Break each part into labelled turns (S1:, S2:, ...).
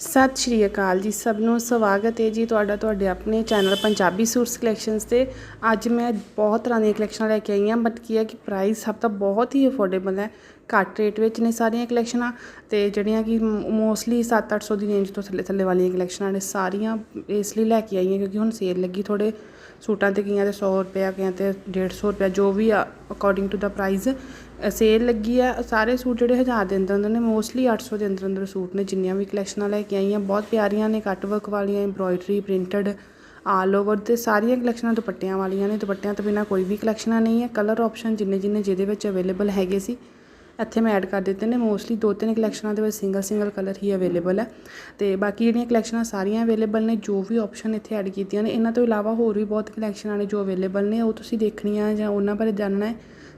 S1: ਸਤਿ ਸ਼੍ਰੀ ਅਕਾਲ ਜੀ, ਸਭ ਨੂੰ ਸਵਾਗਤ ਹੈ ਜੀ ਤੁਹਾਡਾ, ਤੁਹਾਡੇ ਆਪਣੇ ਚੈਨਲ ਪੰਜਾਬੀ ਸੂਟਸ ਕਲੈਕਸ਼ਨਸ ਤੇ। ਅੱਜ ਮੈਂ ਬਹੁਤ ਤਰ੍ਹਾਂ ਦੀਆਂ ਕਲੈਕਸ਼ਨਾਂ ਲੈ ਕੇ ਆਈ ਹਾਂ ਬਟ ਕੀ ਹੈ ਕਿ ਪ੍ਰਾਈਸ ਸਭ ਤਾਂ ਬਹੁਤ ਹੀ ਅਫੋਰਡੇਬਲ ਹੈ। ਘੱਟ ਰੇਟ ਵਿੱਚ ਨੇ ਸਾਰੀਆਂ ਕਲੈਕਸ਼ਨਾਂ ਤੇ ਜਿਹੜੀਆਂ ਕਿ ਮੋਸਟਲੀ 7-800 ਦੀ ਰੇਂਜ ਤੋਂ ਥੱਲੇ ਥੱਲੇ ਵਾਲੀਆਂ ਕਲੈਕਸ਼ਨਾਂ ਨੇ, ਸਾਰੀਆਂ ਇਸ ਲਈ ਲੈ ਕੇ ਆਈ ਹਾਂ, ਕਿਉਂਕਿ ਹੁਣ ਸੇਲ ਲੱਗੀ ਥੋੜੇ ਸੂਟਾਂ ਤੇ ਕਈਆਂ ਤੇ 100 ਰੁਪਏ ਕਈਆਂ ਤੇ 150 ਰੁਪਏ ਜੋ ਵੀ ਅਕੋਰਡਿੰਗ ਟੂ ਦਾ ਪ੍ਰਾਈਸ ਸੇਲ ਲੱਗੀ ਆ। ਸਾਰੇ ਸੂਟ ਜਿਹੜੇ 1000 ਦੇ ਅੰਦਰ ਅੰਦਰ ਨੇ ਮੋਸਟਲੀ 800 ਦੇ ਅੰਦਰ ਅੰਦਰ ਸੂਟ ਨੇ। ਜਿੰਨੀਆਂ ਵੀ ਕਲੈਕਸ਼ਨਾਂ ਲੈ ਕੇ ਆਈਆਂ, ਬਹੁਤ ਪਿਆਰੀਆਂ ਨੇ ਕੱਟ ਵਰਕ ਵਾਲੀਆਂ ਐਮਬ੍ਰੋਇਡਰੀ ਪ੍ਰਿੰਟਡ ਆਲ ਓਵਰ ਤੇ ਸਾਰੀਆਂ ਕਲੈਕਸ਼ਨਾਂ ਦੁਪੱਟਿਆਂ ਵਾਲੀਆਂ ਨੇ। ਦੁਪੱਟਿਆਂ ਤੋਂ ਬਿਨਾ ਕੋਈ ਵੀ ਕਲੈਕਸ਼ਨਾਂ ਨਹੀਂ ਹੈ। ਕਲਰ ਆਪਸ਼ਨ ਜਿੰਨੇ ਜਿੰਨੇ ਜਿਹਦੇ ਵਿੱਚ ਅਵੇਲੇਬਲ ਹੈਗੇ ਸੀ, ਇੱਥੇ ਮੈਂ ਐਡ ਕਰ ਦਿੱਤੇ ਨੇ। ਮੋਸਟਲੀ ਦੋ ਤਿੰਨ ਕਲੈਕਸ਼ਨਾਂ ਦੇ ਵਿੱਚ ਸਿੰਗਲ ਸਿੰਗਲ ਕਲਰ ਹੀ ਅਵੇਲੇਬਲ ਹੈ। ਤੇ ਬਾਕੀ ਜਿਹੜੀਆਂ ਕਲੈਕਸ਼ਨਾਂ ਸਾਰੀਆਂ ਅਵੇਲੇਬਲ ਨੇ, ਜੋ ਵੀ ਆਪਸ਼ਨ ਇੱਥੇ ਐਡ ਕੀਤੀਆਂ ਨੇ, ਇਹਨਾਂ ਤੋਂ ਇਲਾਵਾ ਹੋਰ ਵੀ ਬਹੁਤ ਕਲੈਕਸ਼ਨਾਂ ਨੇ ਜੋ ਅਵੇਲੇਬਲ ਨੇ। ਉਹ ਤੁਸੀਂ ਦੇਖਣੀਆਂ ਜਾਂ ਉਹਨਾਂ ਬਾਰੇ ਜਾਣਨਾ ਹੈ।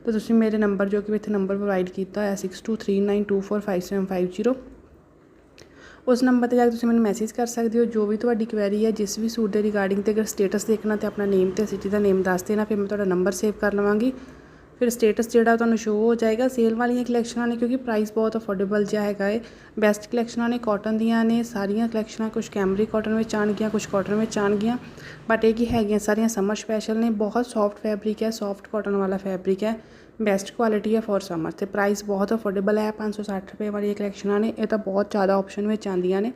S1: ਤਾਂ ਤੁਸੀਂ ਮੇਰੇ ਨੰਬਰ ਜੋ ਕਿ ਇੱਥੇ ਨੰਬਰ ਪ੍ਰੋਵਾਈਡ ਕੀਤਾ ਹੋਇਆ 6239245750 ਉਸ ਨੰਬਰ ਤੇ ਜਾ ਕੇ ਤੁਸੀਂ ਮੈਨੂੰ ਮੈਸੇਜ ਕਰ ਸਕਦੇ ਹੋ, ਜੋ ਵੀ ਤੁਹਾਡੀ ਕੁਐਰੀ ਹੈ, ਜਿਸ ਵੀ ਸੂਟ ਦੇ ਰਿਗਾਰਡਿੰਗ ਤੇ ਅਗਰ ਸਟੇਟਸ ਦੇਖਣਾ ਤੇ ਆਪਣਾ ਨੇਮ ਤੇ ਸਿਟੀ ਦਾ ਨੇਮ ਦੱਸ ਦੇਣਾ, ਫਿਰ ਮੈਂ ਤੁਹਾਡਾ ਨੰਬਰ ਸੇਵ ਕਰ ਲਵਾਂਗੀ। ਫਿਰ ਸਟੇਟਸ ਜਿਹੜਾ ਤੁਹਾਨੂੰ ਸ਼ੋ ਹੋ ਜਾਏਗਾ ਸੇਲ ਵਾਲੀਆਂ ਕਲੈਕਸ਼ਨਾਂ ਨੇ ਕਿਉਂਕਿ ਪ੍ਰਾਈਸ ਬਹੁਤ ਅਫੋਰਡੇਬਲ ਜਿਹਾ ਹੈਗਾ ਹੈ ਬੈਸਟ ਕਲੈਕਸ਼ਨਾਂ ਨੇ ਕਾਟਨ ਦੀਆਂ ਨੇ ਸਾਰੀਆਂ ਕਲੈਕਸ਼ਨਾਂ ਕੁਝ ਕੈਮਰੀ ਕਾਟਨ ਵਿੱਚ ਆਣਗੀਆਂ ਕੁਝ ਕਾਟਨ ਵਿੱਚ ਆਣਗੀਆਂ ਬਟ ਇਹ ਕੀ ਹੈਗੀਆਂ ਸਾਰੀਆਂ ਸਮਰ ਸਪੈਸ਼ਲ ਨੇ ਬਹੁਤ ਸੌਫਟ ਫੈਬਰਿਕ ਹੈ ਸੌਫਟ ਕਾਟਨ ਵਾਲਾ ਫੈਬਰਿਕ ਹੈ ਬੈਸਟ ਕੁਆਲਿਟੀ ਹੈ ਫॉर ਸਮਰ ਤੇ ਪ੍ਰਾਈਸ ਬਹੁਤ ਅਫੋਰਡੇਬਲ ਹੈ 560 ਰੁਪਏ ਵਾਲੀ ਕਲੈਕਸ਼ਨਾਂ ਨੇ ਇਹ ਤਾਂ ਬਹੁਤ ਜ਼ਿਆਦਾ ਆਪਸ਼ਨ ਵਿੱਚ ਆਉਂਦੀਆਂ ਨੇ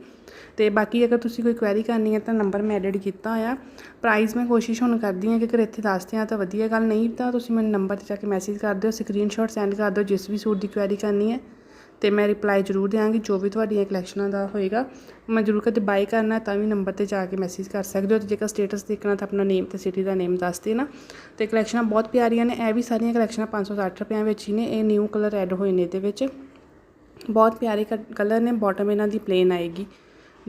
S1: ਤੇ ਬਾਕੀ ਅਗਰ ਤੁਸੀਂ ਕੋਈ ਕੁਐਰੀ ਕਰਨੀ ਹੈ ਤਾਂ ਨੰਬਰ ਮੈਂ ਐਡਿਟ ਕੀਤਾ ਹੋਇਆ ਪ੍ਰਾਈਸ ਮੈਂ ਕੋਸ਼ਿਸ਼ ਹੁਣ ਕਰਦੀ ਹਾਂ ਕਿ ਅਗਰ ਇੱਥੇ ਦੱਸਦੇ ਆ ਤਾਂ ਵਧੀਆ ਗੱਲ ਨਹੀਂ ਤਾਂ ਤੁਸੀਂ ਮੈਨੂੰ ਨੰਬਰ ਤੇ ਜਾ ਕੇ ਮੈਸੇਜ ਕਰ ਦਿਓ ਸਕਰੀਨਸ਼ਾਟ ਸੈਂਡ ਕਰ ਦਿਓ, ਜਿਸ ਵੀ ਸੂਟ ਦੀ ਕੁਐਰੀ ਕਰਨੀ ਹੈ। ਤੇ ਮੈਂ ਰਿਪਲਾਈ ਜ਼ਰੂਰ ਦਿਆਂਗੀ, ਜੋ ਵੀ ਤੁਹਾਡੀਆਂ ਕਲੈਕਸ਼ਨਾਂ ਦਾ ਹੋਏਗਾ। ਮੈਂ ਜ਼ਰੂਰ ਕਦੇ ਬਾਈ ਕਰਨਾ ਤਾਂ ਵੀ ਨੰਬਰ ਤੇ ਜਾ ਕੇ ਮੈਸੇਜ ਕਰ ਸਕਦੇ ਹੋ। ਤੇ ਜੇਕਰ ਸਟੇਟਸ ਦੇਖਣਾ, ਤਾਂ ਆਪਣਾ ਨੇਮ ਤੇ ਸਿਟੀ ਦਾ ਨੇਮ ਦੱਸ ਦੇਣਾ। ਤੇ ਕਲੈਕਸ਼ਨਾਂ ਬਹੁਤ ਪਿਆਰੀਆਂ ਨੇ, ਇਹ ਵੀ ਸਾਰੀਆਂ ਕਲੈਕਸ਼ਨਾਂ 560 ਰੁਪਏ ਵਿੱਚ ਹੀ ਨੇ। ਇਹ ਨਿਊ ਕਲਰ ਐਡ ਹੋਏ ਨੇ ਇਹਦੇ ਵਿੱਚ। ਬਹੁਤ ਪਿਆਰੇ ਕਲਰ ਨੇ ਬਾਟਮ ਇਹਨਾਂ ਦੀ ਪਲੇਨ ਆਏਗੀ।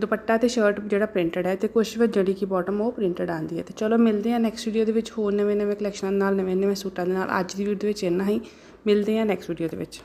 S1: ਦੁਪੱਟਾ ਤੇ ਸ਼ਰਟ ਜਿਹੜਾ ਪ੍ਰਿੰਟਡ ਹੈ ਤੇ ਕੁਝ ਵਿੱਚ ਜਿਹੜੀ ਕਿ ਬਾਟਮ ਉਹ ਪ੍ਰਿੰਟਡ ਆਂਦੀ ਹੈ। ਤੇ ਚਲੋ ਮਿਲਦੇ ਹਾਂ ਨੈਕਸਟ ਵੀਡੀਓ ਦੇ ਵਿੱਚ ਹੋਰ ਨਵੇਂ ਨਵੇਂ ਕਲੈਕਸ਼ਨਾਂ ਨਾਲ ਨਵੇਂ ਨਵੇਂ ਸੂਟਾਂ ਦੇ ਨਾਲ। ਅੱਜ ਦੀ ਵੀਡੀਓ ਵਿੱਚ ਇੰਨਾ ਹੀ। ਮਿਲਦੇ ਹਾਂ ਨੈਕਸਟ ਵੀਡੀਓ ਦੇ ਵਿੱਚ।